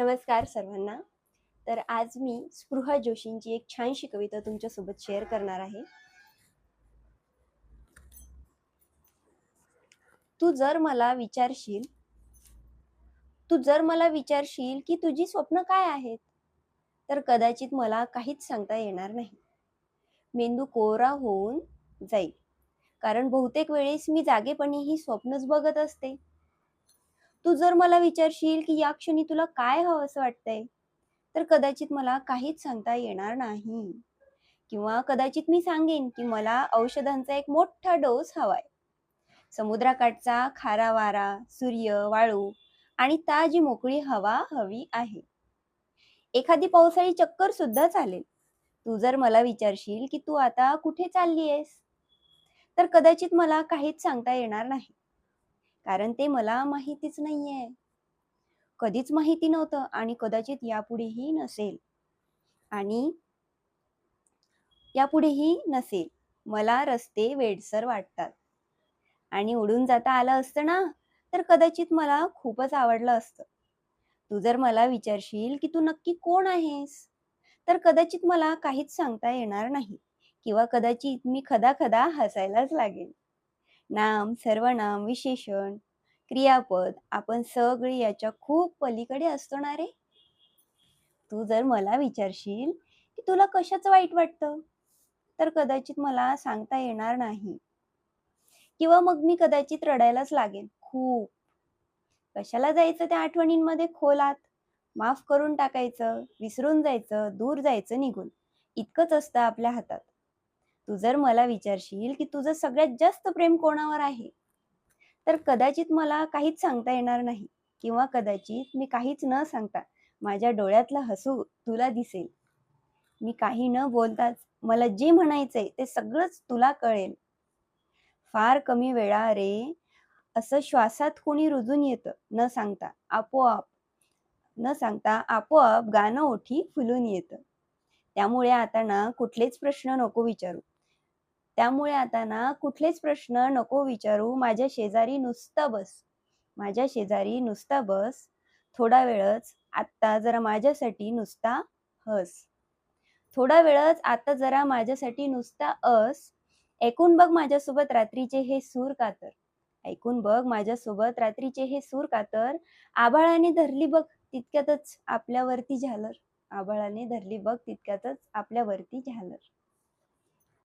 नमस्कार सर्वांना. तर आज मी स्पृहा जोशींची एक छानशी कविता तुमच्यासोबत शेअर करणार आहे. तू जर मला विचारशील तू जर मला विचारशील की तुझी स्वप्न काय आहेत तर कदाचित मला काहीच सांगता येणार नाही. मेंदू कोरा होऊन जाईल. कारण बहुतेक वेळेस मी जागेपणी ही स्वप्नच बघत असते. तू जर मला विचारशील की या क्षणी तुला काय हवं असं वाटतंय तर कदाचित मला काहीच सांगता येणार नाही. किंवा कदाचित मी सांगेन की मला औषधांचा एक मोठा डोस हवाय. समुद्राकाठचा खारा वारा सूर्य वाळू आणि ताजी मोकळी हवा हवी आहे. एखादी पावसाळी चक्कर सुद्धा चालेल. तू जर मला विचारशील की तू आता कुठे चालली आहेस तर कदाचित मला काहीच सांगता येणार नाही. कारण ते मला माहितीच नाहीये. कधीच माहिती नव्हतं आणि कदाचित यापुढेही नसेल. आणि यापुढेही नसेल. मला रस्ते वेडसर वाटतात. आणि उडून जाता आलं असतं ना तर कदाचित मला खूपच आवडलं असतं. तू जर मला विचारशील की तू नक्की कोण आहेस? तर कदाचित मला काहीच सांगता येणार नाही. किंवा कदाचित मी खदा खदा हसायलाच लागेल नाम सर्वनाम विशेषण क्रियापद आपण सगळे याच्या खूप पलीकडे असतो ना रे. तू जर मला विचारशील की तुला कशाचं वाईट वाटतं तर कदाचित मला सांगता येणार नाही. किंवा मग मी कदाचित रडायलाच लागेन खूप. कशाला जायचं त्या आठवणींमध्ये खोलात? माफ करून टाकायचं विसरून जायचं दूर जायचं निघून. इतकंच असतं आपल्या हातात. तू जर मला विचारशील की तुझं सगळ्यात जास्त प्रेम कोणावर आहे? तर कदाचित मला काहीच सांगता येणार नाही किंवा कदाचित मी काहीच न सांगता माझ्या डोळ्यातलं हसू तुला दिसेल. मी काही न बोलताच मला जे म्हणायचंय ते सगळंच तुला कळेल. फार कमी वेळा रे असं श्वासात कोणी रुजून येतं न सांगता आपोआप न सांगता आपोआप गाणं ओठी फुलून येतं. त्यामुळे आता ना कुठलेच प्रश्न नको विचारू. त्यामुळे आता ना कुठलेच प्रश्न नको विचारू. माझ्या शेजारी नुसता बस. माझ्या शेजारी नुसता बस. थोडा वेळच आत्ता जरा माझ्यासाठी नुसता हस. थोडा वेळच आता जरा माझ्यासाठी नुसता अस. ऐकून बघ माझ्यासोबत रात्रीचे हे सूर कातर. ऐकून बघ माझ्यासोबत रात्रीचे हे सूर कातर. आभाळाने धरली बघ तितक्यातच आपल्यावरती झालर. आभाळाने धरली बघ तितक्यातच आपल्यावरती झालर.